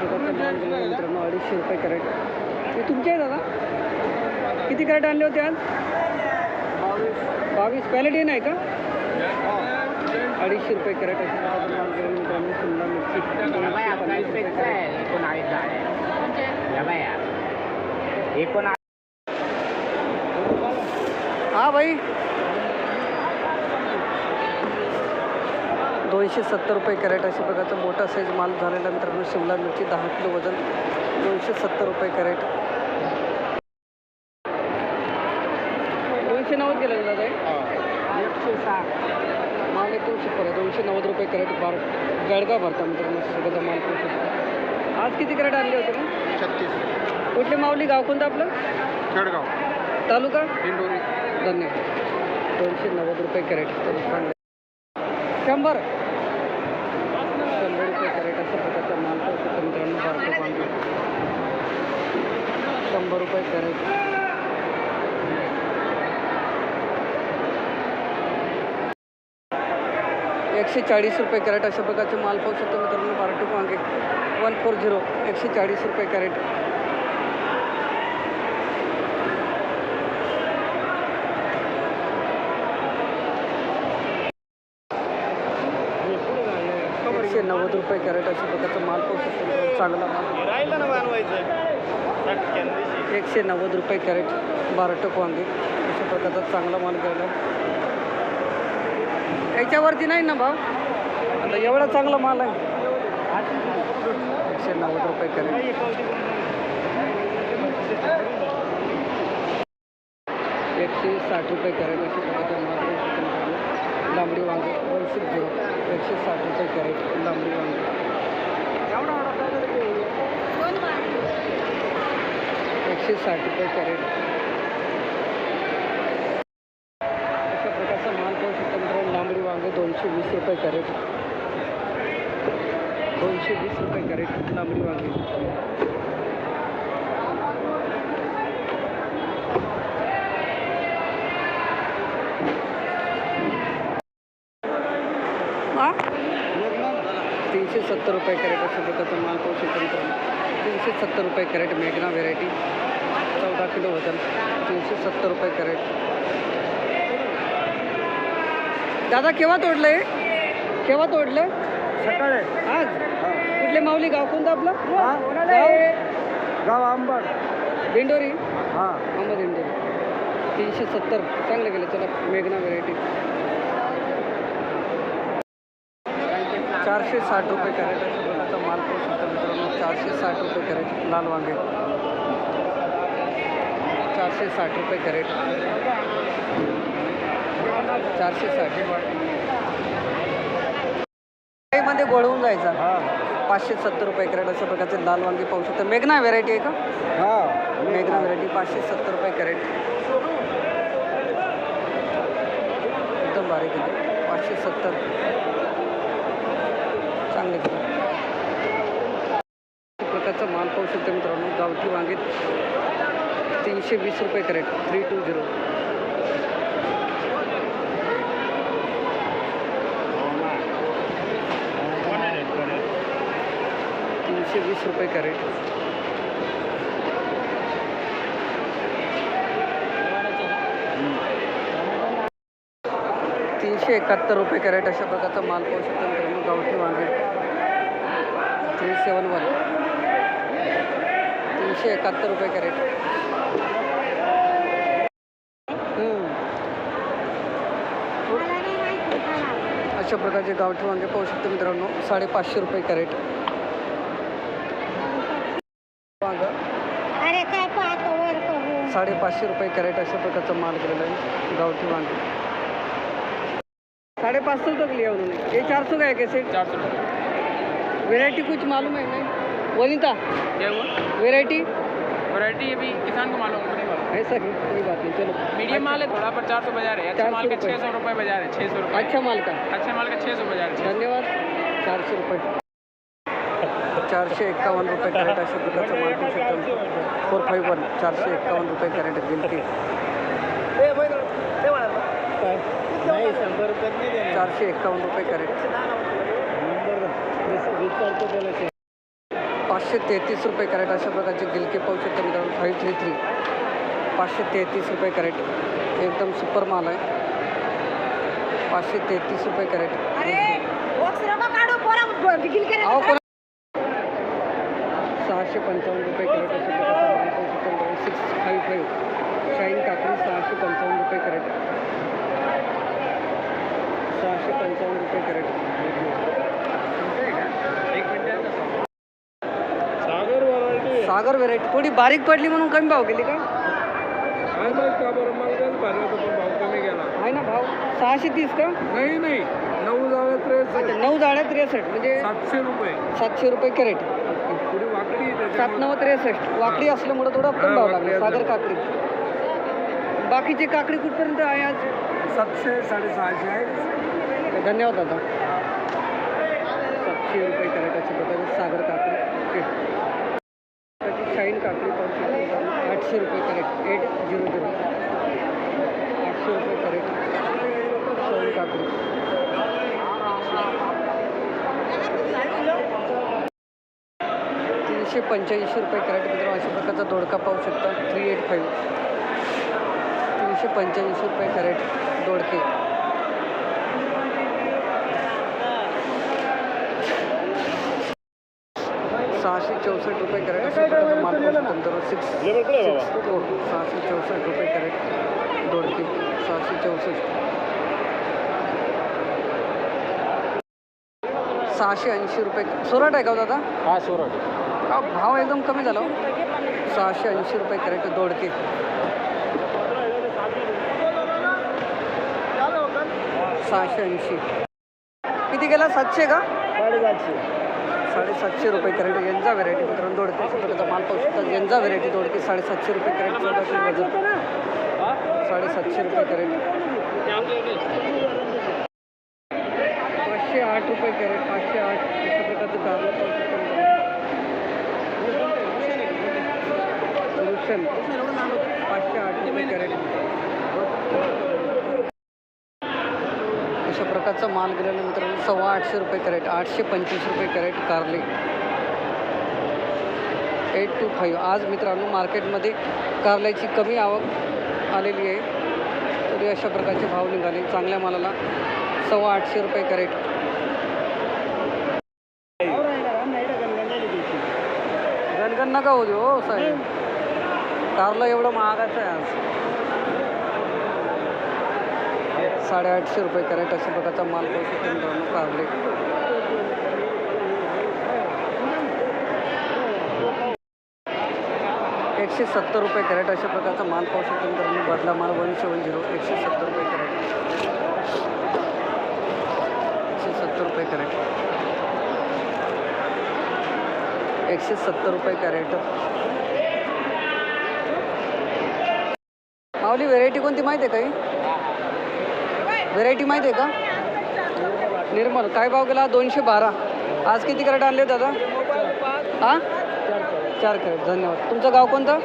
मित्रांनो अडीचशे रुपये कॅरेट हे तुमचे आहे दादा? किती कॅरेट आणले होते आज? बावीस. क्वालिटी नाही का? अडीचशे रुपये कॅरेट मित्रांनो शिमला मिरची एकोणा पन्नास हा भाई दोनशे सत्तर रुपये कॅरेट अशा प्रकारचा मोठा साईज माल झाल्यानंतर शिमला मिरची दहा किलो वजन दोनशे सत्तर रुपये कॅरेट. दोनशे नव्वद गेलं दादा? एकशे सहा. माल एकोणशे पर दोनशे नव्वद रुपये कॅरेट बार जळगाव भरता मित्रांनो सगळ्याचा माल शकतो आज किती कॅरेट आणले होते मग? छत्तीस. कुठले माऊली गाव कोणतं आपलं? खेडगाव. तालुका? धन्यवाद. दोनशे नव्वद रुपये कॅरेट. तर शंभर. शंभर रुपये कॅरेट अशा प्रकारचा माल शंभर रुपये कॅरेट एकशे चाळीस रुपये कॅरेट अशा प्रकारचे माल पाहू शकतो मित्रांनो बारटूक वांगे वन फोर झिरो एकशे चाळीस रुपये कॅरेट. एकशे नव्वद रुपये कॅरेट अशा प्रकारचा माल पाहू शकतो. चांगला माल एकशे नव्वद रुपये कॅरेट बारटक वांगे. अशा प्रकारचा चांगला माल गेला याच्यावरती नाही ना भाव? आता एवढा चांगला माल आहे. एकशे नव्वद रुपये कॅरेट. एकशे साठ रुपये कॅरेट अशा प्रकारचा माल पाहू शकतो मित्रांनो. लांबडी वांगे. सिक्स झिरो एकशे साठ रुपये कॅरेट लांबडी वांगे. एकशे साठ रुपये कॅरेट. अशा प्रकारचा माल पाहू शकतो मित्रांनो लांबडी वांगे दोनशे वीस रुपये कॅरेट. दोनशे वीस रुपये कॅरेट लांबडी वांगे हा तीनशे सत्तर रुपये कॅरेट अशा प्रकारचा माल पाहू शकतो मित्रांनो. तीनशे सत्तर रुपये कॅरेट मेघना व्हेरायटी. चौदा किलो वजन तीनशे सत्तर रुपये कॅरेट. दादा केव्हा तोडलं हे केव्हा तोडलं? सकाळी. आज? कुठले माऊली गाव कोणतं आपलं? गाव? गाव? आंबड. दिंडोरी? हां. आंबा दिंडोरी. तीनशे सत्तर. चांगलं गेलं चला मेघना व्हेरायटी. चारशे साठ रुपये कॅरेट अशा प्रकारचा माल पाहू शकता मित्रांनो चारशे साठ रुपये कॅरेट लाल वांगे. चारशे साठ रुपये कॅरेट. चारशे साठ. मध्ये गोळवून जायचा. पाचशे सत्तर रुपये कॅरेट अशा प्रकारचे लाल वांगे पाहू शकता. मेघना व्हेरायटी आहे का? हां. मेघना व्हेरायटी पाचशे सत्तर रुपये कॅरेट. एकदम बारीक आहे. पाचशे सत्तर. चांगले प्रकारचा माल पाहू शकतो मित्रांनो. गावठी वांगेत तीनशे वीस रुपये कॅरेट थ्री टू झिरो तीनशे वीस रुपये कॅरेट. तीनशे एकाहत्तर रुपये कॅरेट अशा प्रकारचा माल पाहू शकतो मित्रांनो गावठी वांगे थ्री सेवन वन तीनशे एकाहत्तर रुपये कॅरेट. हम्म. अशा प्रकारचे गावठी वांगे पाहू शकतो मित्रांनो. साडेपाचशे रुपये कॅरेट. वांग. साडेपाचशे रुपये कॅरेट अशा प्रकारचा माल गेलेला आहे. गावठी वांगे. साढ़े पाँच सौ तक लिया उन्होंने ये चार सौ का है कैसे चार सौ वेराइटी कुछ मालूम है? नहीं। वनीता। क्या हुआ? वेराइटी वैरायटी अभी किसान को मालूम नहीं मालूम। ऐसा ही कोई बात नहीं चलो। मीडियम माल है थोड़ा पर चार सौ बाजार है। अच्छा 400 माल का रुपये। छः सौ रुपये बाजार है छः सौ रुपये अच्छा माल का। अच्छे माल का छः सौ बाजार है धन्यवाद। चारशे रुपये चारशे एक्कावन्न रुपये कॅरेट अशा प्रकारचा माल पाहू शकतो फोर फाईव्ह वन चारशे एक्कावन्न रुपये कॅरेट गिलटी नहीं शंबर रुपये नहीं देने। चारशे एक्कावन्न रुपये कॅरेट। पाचशे तेहतीस रुपये कॅरेट अशा प्रकारचे गिलके पाहू शकता मित्रांनो. फाईव्ह थ्री थ्री पाचशे तेहतीस रुपये कॅरेट. एकदम सुपर माल आहे. पाचशे तेहतीस रुपये कॅरेट. सहाशे पंचावन्न रुपये कॅरेट अशा प्रकारचा सिक्स फाईव्ह फाईव्ह शाईन काकडी सहाशे पंचावन्न रुपये कॅरेट. सहाशे पंचावन्न रुपये crate Sagar variety Sagar variety थोडी बारीक पडली म्हणून कमी भाव गेली का? काय माहीत का बरं मला होतं पण भाव कमी गेला. आहे ना भाव? सहाशे तीस का? नाही नाही. नऊ त्रेसष्ट. अच्छा नऊ जाड्या त्रेसष्ट. म्हणजे सातशे रुपये. सातशे रुपये कॅरेट. पुढे वाकडी आहे सात त्याच्यामुळे. नऊ त्रेसष्ट. वाकडी असल्यामुळं थोडा कमी भाव लागला. सागर. काकडी. बाकीची काकडी कुठपर्यंत आहे आज? सातशे साडेसहाशे आहे. धन्यवाद दादा. सातशे रुपये प्रकारे सागर काकडी ओके त्याची शाईन काकडी पाहू शकता आठशे रुपये करेक्ट एट झिरो झिरो आठशे रुपये करेक्ट शाईन काकडी. तीनशे पंच्याऐंशी रुपये कॅरेट मित्रांनो अशा प्रकारचा दोडका पाहू शकता. थ्री एट फाईव्ह तीनशे पंच्याऐंशी रुपये कॅरेट दोडके. सहाशे चौसष्ट रुपये कॅरेट सिक्स सहाशे चौसष्ट रुपये कॅरेट. सहाशे चौसष्ट. सहाशे ऐंशी रुपये. सोराट आहे का हो दादा? हा सोरट हा भाव एकदम कमी झाला हो. सहाशे ऐंशी रुपये कॅरेट दोडके सहाशे ऐंशी. किती गेला? सातशे का? साडेसातशे. साडेसातशे रुपये कॅरेट यांचा व्हरायटी मित्रांनो दोडके अशा माल पाहू शकतात यांचा व्हरायटी दोडके साडेसातशे रुपये कॅरेट चौदा किलो वजन. साडेसातशे रुपये कॅरेट. पाचशे आठ रुपये कॅरेट पाचशे आठ. अशा प्रकारचं कारला पाचशे आठ रुपये कॅरेट. अशा प्रकारचा माल गेल्यानंतर सव्वा आठशे रुपये कॅरेट आठशे पंचवीस रुपये कॅरेट कारले. एट टू फाईव्ह आज मित्रांनो मार्केटमध्ये कारल्याची कमी आवक आलेली आहे. तरी अशा प्रकारचे भाव निघाले. चांगल्या मालाला सव्वा आठशे रुपये कॅरेट. गणगण नका होऊ हो साहेब. कारला एवढं महागाचं आहे आज. साडेआठशे रुपये कॅरेट अशा प्रकारचा माल पाहू शकतो मित्रांनो कारले एकशे सत्तर रुपये कॅरेट अशा प्रकारचा माल पाहू शकतो मित्रांनो बदला माल वन सेवन झिरो एकशे सत्तर रुपये कॅरेट. एकशे सत्तर रुपये कॅरेट. एकशे सत्तर रुपये कॅरेट. मावली व्हेरायटी कोणती माहिती आहे काही? व्हेरायटी माहिती आहे का? निर्मल काय भाव गेला? दोनशे बारा. आज किती कॅरेट आणले दादा? हां? चार कॅरेट. धन्यवाद. तुमचं गाव कोणतं?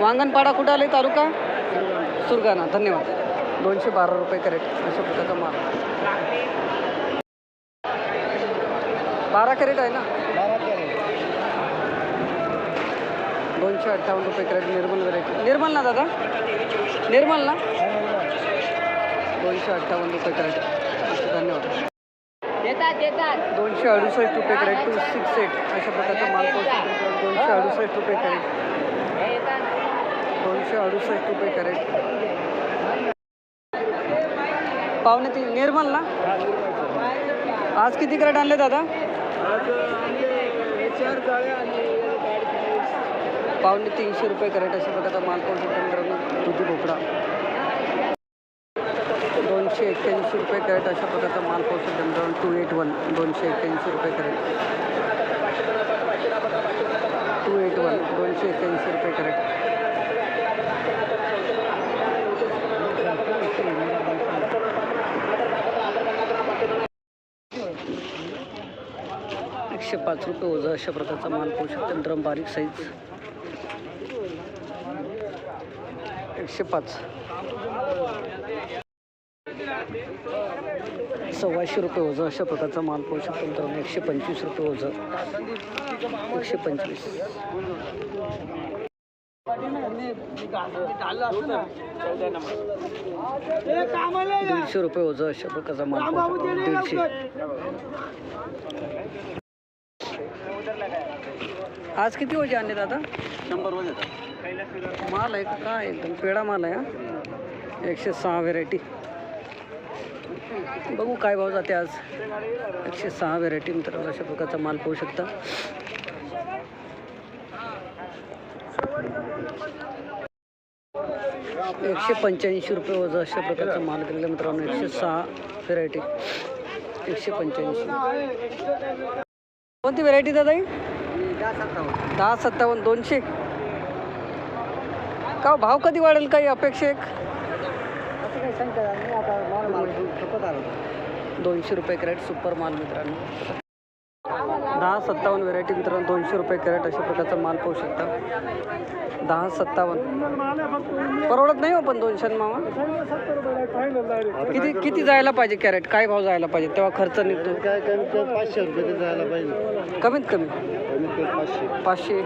वांगणपाडा. कुठं आले? तालुका? सुरगाणा. धन्यवाद. दोनशे बारा रुपये कॅरेट. अशा प्रकारचा माल. बारा कॅरेट आहे ना? दोनशे अठ्ठावन्न रुपये कॅरेट. निर्मल व्हेरायटी निर्मल ना दादा? निर्मल ना? दोनशे अठ्ठावन्न रुपये कॅरेट धन्यवाद. दोनशे अडुसष्ट रुपये कॅरेट टू सिक्स एट अशा प्रकारचा माल पोहोचतो. दोनशे अडुसष्ट रुपये कॅरेट दोनशे अडुसष्ट रुपये कॅरेट पावणे तीन निर्मल ना? आज किती कॅरेट आणले दादा? पावणे तीनशे रुपये कॅरेट अशा प्रकारचा माल पोहोचतो दुधी भोपळा. एक्क्याऐंशी रुपये कॅरेट अशा प्रकारचा माल पोहोचतो मित्रांनो टू एट वन दोनशे एक्क्याऐंशी रुपये कॅरेट. टू एट वन दोनशे एक्क्याऐंशी रुपये कॅरेट. एकशे पाच रुपये ओझं अशा प्रकारचा माल पाहू शकतो मित्रांनो बारीक साईज एकशे पाच. सव्वाशे रुपये ओझं अशा प्रकारचा माल पाहू शकतो मित्रांनो. एकशे पंचवीस रुपये ओझं. एकशे पंचवीस. दीडशे रुपये ओझं अशा प्रकारचा माल पाहू शकतो दीडशे. आज किती ओझे आणले दादा? शंभर माल आहे का? काय एकदम पेडा माल आहे हा? एकशे सहा व्हेरायटी. बघू काय भाव जाते आज. एकशे सहा व्हेरायटी मित्रांनो अशा प्रकारचा माल पाहू शकता. एकशे पंच्याऐंशी रुपये वजा अशा प्रकारचा माल केलेला मित्रांनो एकशे सहा व्हेरायटी एकशे पंच्याऐंशी. कोणती व्हेरायटी दादा दहा सत्तावन्न. दोनशे. का हो, भाव कधी वाढेल काही अपेक्षा एक? दोनशे रुपये कॅरेट सुपर माल मित्रांनो. दहा सत्तावन्न व्हेरायटी मित्रांनो दोनशे रुपये कॅरेट अशा प्रकारचा माल पाहू शकता. दहा सत्तावन्न. परवडत नाही हो पण दोनशे मामा. किती किती जायला पाहिजे कॅरेट? काय भाव जायला पाहिजे? तेव्हा खर्च निघतो. काय कमी पाचशे रुपये जायला पाहिजे कमीत कमी. पाचशे. पाचशे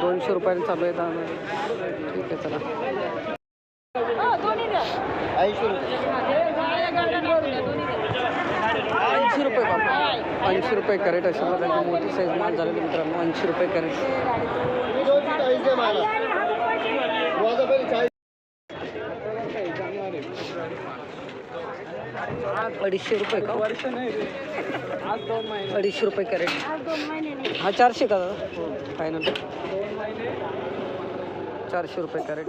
दोनशे रुपयाने चालू आहे दहा ठीक आहे चला. ऐंशी रुपये. ऐंशी रुपये बाबा ऐंशी रुपये कॅरेट अशा प्रकारची मोठी साईज माल झालेली मित्रांनो. ऐंशी रुपये कॅरेट. अडीचशे रुपये का? अडीचशे रुपये कॅरेट. हा चारशे का दादा? हो. फायनल चारशे रुपये कॅरेट.